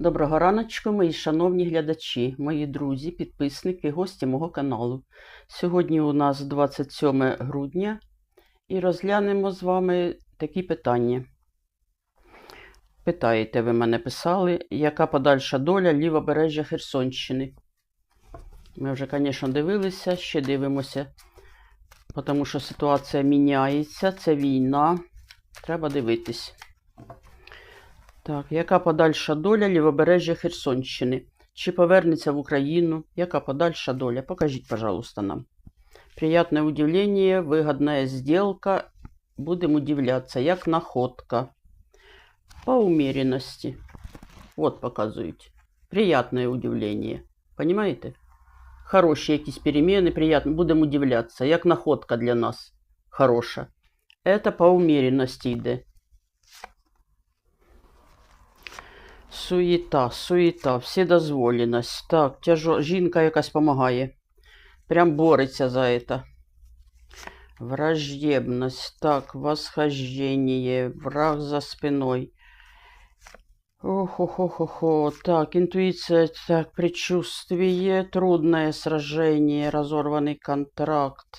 Доброго раночку, мої шановні глядачі, мої друзі, підписники, гості мого каналу. Сьогодні у нас 27 грудня і розглянемо з вами такі питання. Питаєте, ви мене писали, яка подальша доля лівобережжя Херсонщини? Ми вже, звісно, дивилися, ще дивимося, тому що ситуація міняється, це війна. Треба дивитись. Так, яка подальша доля лівобережжя Херсонщини? Чи повернеться в Україну? Яка подальша доля? Покажіть, пожалуйста, нам. Приятное удивление, выгодная сделка. Будем удивляться, як находка. По умеренности. Вот показують. Приятное удивление. Понимаете? Хороші якісь переміни, приятно. Будемо удивляться, як находка для нас хороша. Это по умеренности йде. Суєта, суєта, вседозволеність. Так, тяжо... жінка якась допомагає. Прям бореться за це. Враждебность. Так, восхождение. Враг за спиной. Ох-ох-ох-ох. Так, интуиция, так, предчувствие. Трудное сражение. Разорванный контракт.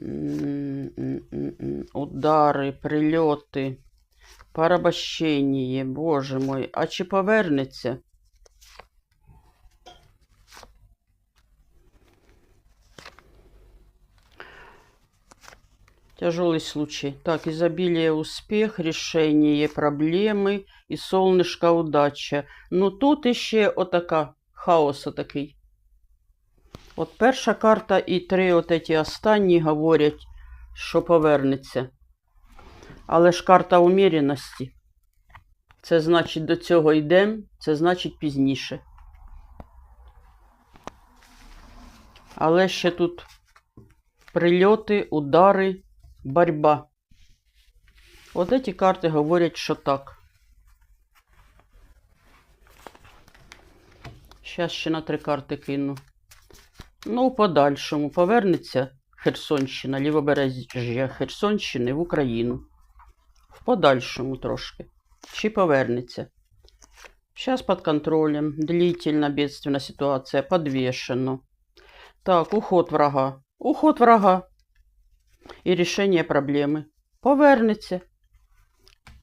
М-м-м-м. Удары, прильоти. Порабощення, боже мой. А чи повернеться? Тяжелый случай. Так, изобилие, успех, решение проблеми і солнышко удача. Ну тут іще отака, хаос отакий. От перша карта і три от ці останні говорять, що повернеться. Але ж карта уміряності. Це значить до цього йдемо, це значить пізніше. Але ще тут прильоти, удари, борьба. От ці карти говорять, що так. Зараз ще на три карти кину. Ну, в подальшому повернеться Херсонщина, лівобережжя Херсонщини в Україну. Подальшому трошки. Чи повернеться. Сейчас под контролем. Длительно бедственная ситуация. Подвешено. Так, уход врага. Уход врага. І рішення проблеми. Повернеться.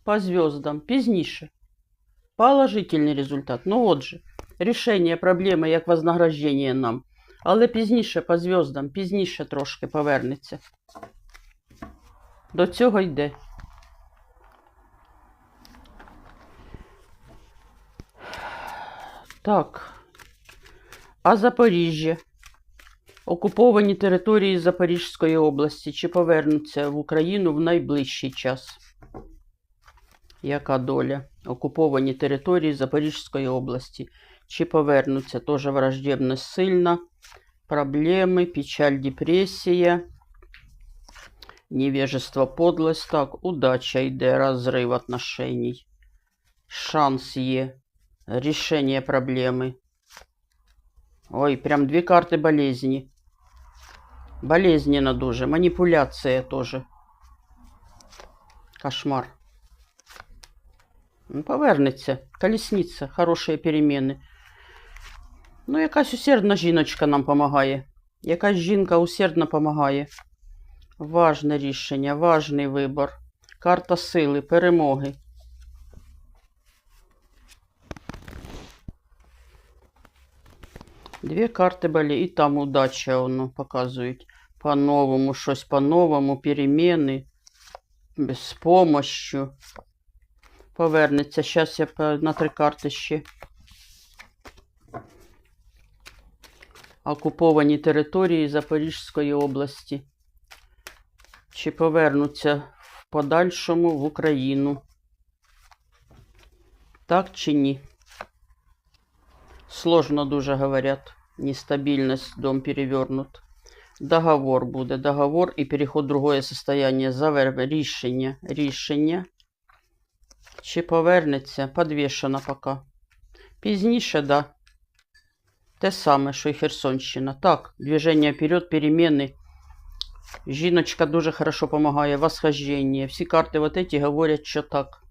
По звездам. Пізніше. Положительний результат. Ну от же. Рішення проблеми як вознаграждення нам. Але пізніше по звездам, пізніше трошки повернеться. До цього йде. Так. А Запоріжжя? Окуповані території Запорізької області чи повернуться в Україну в найближчий час? Яка доля? Окуповані території Запорізької області. Чи повернуться? Теж враждебність сильна. Проблеми, печаль, депресія. Невежество, подлость. Так, удача йде, розрив отношений. Шанс є. Решение проблемы. Ой, прям две карты болезни. Болезненно дуже. Манипуляция тоже. Кошмар. Ну, повернеться. Колесниця. Хороші переміни. Ну, якась усердна жіночка нам допомагає. Якась жінка усердно допомагає. Важне рішення, важний вибор. Карта сили, перемоги. Дві карти були, і там удача воно показують. По-новому, щось по-новому, переміни, з помощью. Повернеться. Зараз я на три карти ще. Окуповані території Запорізької області. Чи повернуться в подальшому в Україну? Так чи ні? Сложно дуже говорят. Нестабильность, дом перевернут. Договор буде. Договор і переход в другое состояние. Завер... Рішення. Рішення. Чи повернеться? Подвішено поки. Пізніше, да. Те саме, що і Херсонщина. Так, движення вперед, переміни. Жіночка дуже хорошо допомагає. Восхождення. Всі карти вот эти говорять, що так.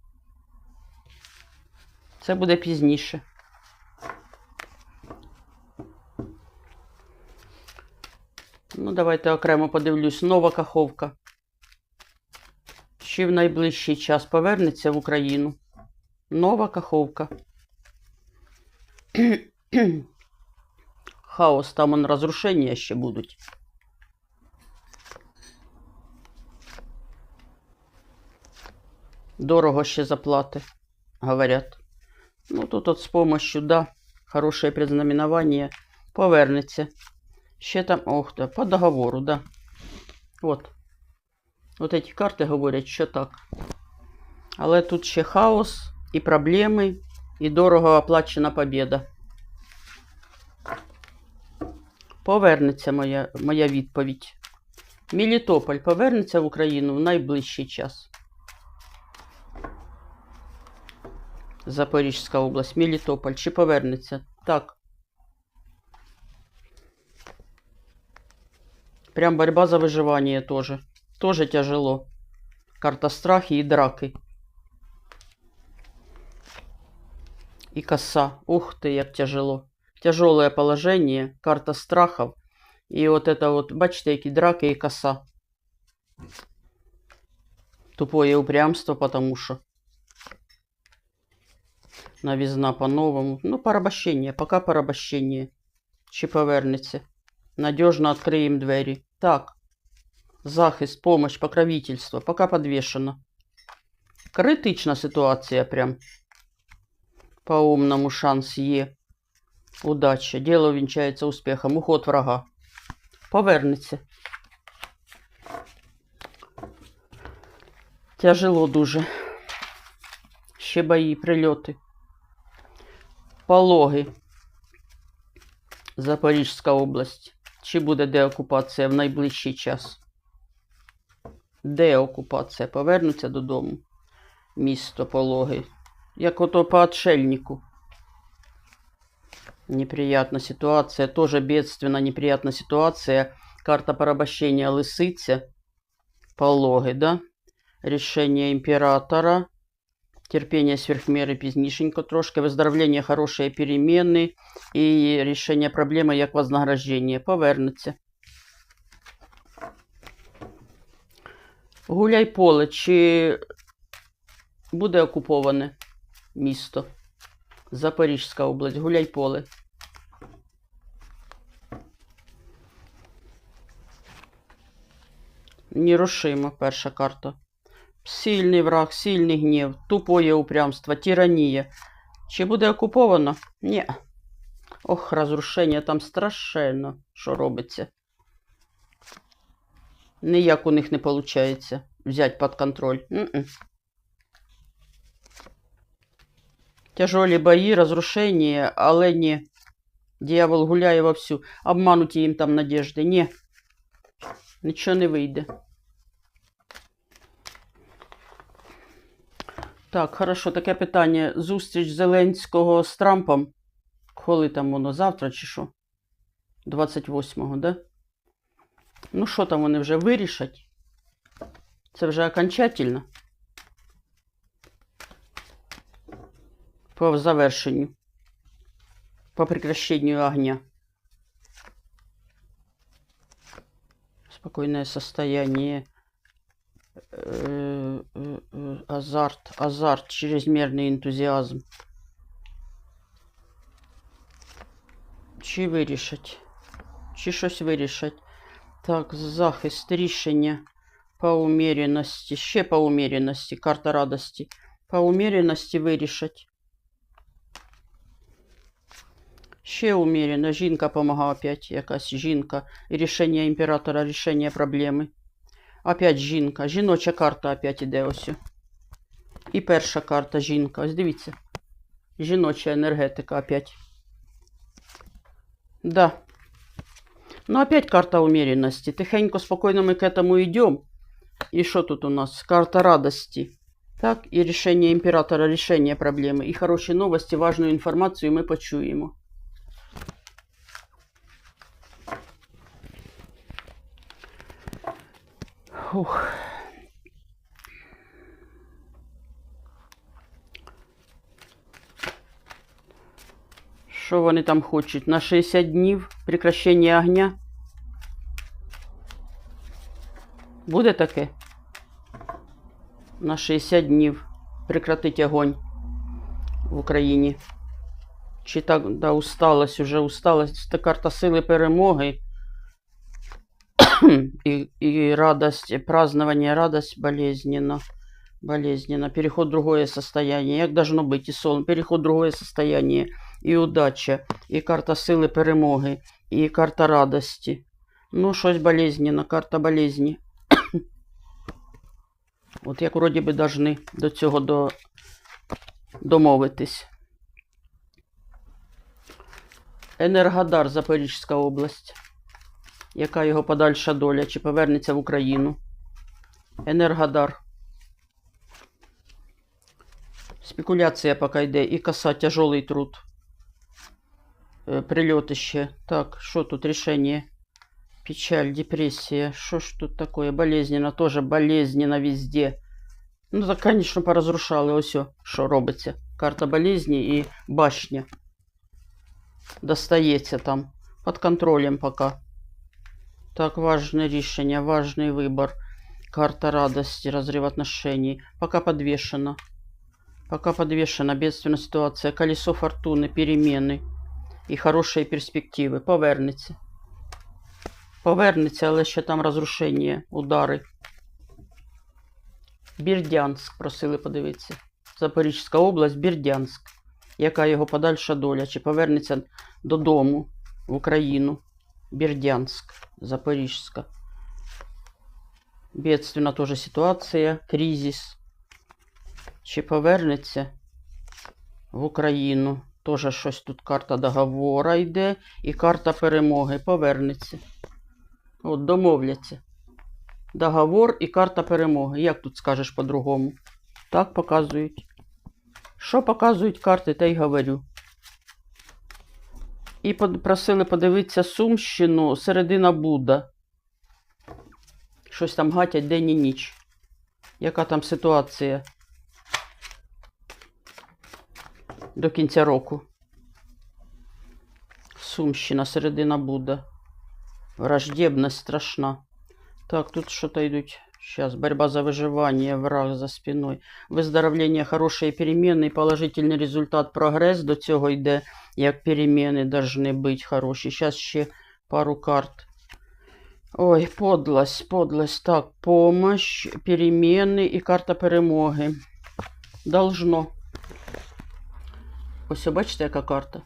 Це буде пізніше. Ну, давайте окремо подивлюсь. Нова каховка. Чи в найближчий час повернеться в Україну? Нова каховка. Хаос, там он розрушення ще будуть. Дорого ще заплати, говорят. Ну, тут от з помощью, да, хорошее предзнаменование, повернеться. Ще там, ох, да, по договору, да. От. От эти карти говорять, що так. Але тут ще хаос, і проблеми, і дорого оплачена побєда. Повернеться моя, моя відповідь. Мелітополь повернеться в Україну в найближчий час. Запорізька область, Мелітополь. Чи повернеться? Так. Прям борьба за выживание тоже. Тоже тяжело. Карта страхи и драки. И коса. Ух ты, як тяжело. Тяжелое положение. Карта страхов. И вот это вот, бачите, які драки и коса. Тупое упрямство, потому что новизна по-новому. Ну, порабощение. Пока порабощение. Чи повернеться. Надежно откроем двери. Так. Захист, помощь, покровительство. Пока подвешено. Критична ситуація прям. По-умному шанс є. Удача. Дело вінчається успіхом. Уход врага. Повернеться. Тяжело дуже. Ще бої, прильоти. Пологи. Запорізька область. Чи буде деокупація в найближчий час? Деокупація. Повернуться додому. Місто Пологи. Як ото по отшельнику. Неприятна ситуація. Тоже бедственна, неприятна ситуація. Карта порабощения лисиця. Пологи, да? Рішення імператора. Терпение сверхмеры пізнішенько трошки. Виздоровлення, хороші переміни. І рішення проблеми як вознаграждення. Повернеться. Гуляй поле. Чи буде окуповане місто? Запорізька область. Гуляй поле. Нерушимо перша карта. Сильний враг, сильний гнів, тупое упрямство, тиранія. Чи буде окуповано? Ні. Ох, розрушення там страшенно, що робиться. Ніяк у них не виходить взяти під контроль. М-м. Тяжелі бої, розрушення, але ні. Дьявол гуляє вовсю. Обмануті їм там надежди. Ні. Нічого не вийде. Так, хорошо, таке питання. Зустріч Зеленського з Трампом. Коли там воно завтра чи що? 28-го, да? Ну, що там вони вже вирішать? Це вже окончательно. По завершенню. По прекращению огня. Спокойное состояние Э, э, э, азарт, азарт, чрезмерний ентузіазм. Чи вирішать? Чи щось вирішать? Так, захист, рішення по умеренності. Ще по умеренності. Карта радості. По умеренності вирішать. Ще умеренно. Жінка помогла опять. Якась жінка. І рішення імператора, рішення проблеми. Опять жінка. Жіноча карта опять іде ось. І перша карта жінка. Ось дивіться. Жіноча енергетика опять. Да. Ну, опять карта умеренности. Тихенько, спокойно мы к этому идем. И что тут у нас? Карта радости. Так, и решение императора, решение проблемы. И хорошие новости, важную информацию мы почуємо. Ух. Що вони там хочуть? На 60 днів прекращення огня? Буде таке? На 60 днів прекратить огонь в Україні. Чи так, да, усталость, уже усталость. Це карта сили перемоги. и, и радость, празднование, радость болезненно. Болезненно. Переход в другое состояние. Як должно быть сон. Переход в другое состояние. І удача, і карта сили перемоги, і карта радості. Ну, щось болезненно, карта болезні. От як вроді би должны до цього до... домовитись. Енергодар Запорізька область. Яка його подальша доля? Чи повернеться в Україну? Енергодар. Спекуляція поки йде. І коса тяжелий труд. Е, Прильотище. Так, що тут рішення? Печаль, депрессия. Что ж тут такое? Болезненно, тоже болезненно везде. Ну, так, конечно, поразрушали. Ось, о, що робиться. Карта болезни і башня. Достається там. Под контролем пока. Так, важное решение, важный выбор. Карта радости, разрыв отношений. Пока подвешена. Пока подвешена. Бедственная ситуация. Колесо фортуны, перемены. І хороші перспективи. Повернеться. Повернеться, але ще там розрушення, удари. Бірдянськ просили подивитися. Запорізька область, Бірдянськ. Яка його подальша доля? Чи повернеться додому в Україну? Бердянск, Запорижска. Бедственна тоже ситуація, кризис. Чи повернеться в Україну? Тоже щось тут карта договора йде і карта перемоги. Повернеться. От, домовляться. Договор і карта перемоги. Як тут скажеш по-другому? Так показують. Що показують карти, те й говорю. І просили подивитися Сумщину, середина Буда. Щось там гатять день і ніч. Яка там ситуація до кінця року? Сумщина, середина Буда. Враждебность страшна. Так, тут что-то идут. Сейчас, борьба за выживание, враг за спиной. Виздоровлення, хороші переміни, положительний результат, прогрес до цього йде, як переміни должны бути хороші. Зараз ще пару карт. Ой, подлость, подлость. Так, помощь, перемены і карта перемоги. Должно. Ось, бачите, яка карта?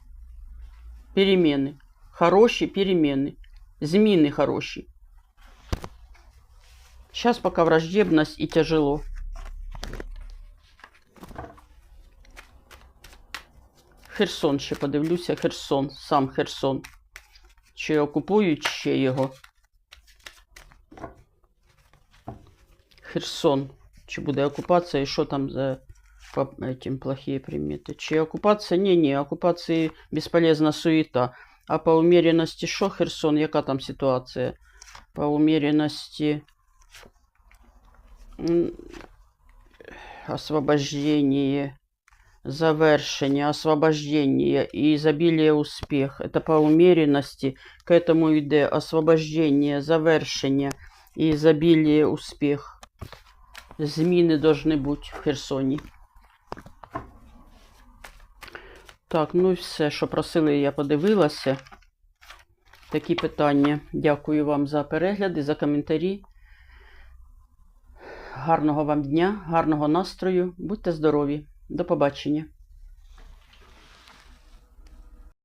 Переміни. Хороші переміни. Зміни хороші. Сейчас пока враждебность и тяжело. Херсон ще подивлюся. Херсон, сам Херсон. Чи окупують ще його? Херсон. Чи буде окупація і що там за по этим плохие приметы? Чи окупація? Ні, ні, окупації безполезна суета. А по умеренности що Херсон? Яка там ситуація? По умеренности... М, освобождение, завершение, освобождение и изобилие успех. Это по умеренности к этому йде освобождение, завершення і изобилие успех. Зміни должны бути в Херсоні. Так, ну і все, що просили, я подивилася. Такі питання. Дякую вам за перегляди, за коментарі. Гарного вам дня, гарного настрою. Будьте здорові. До побачення.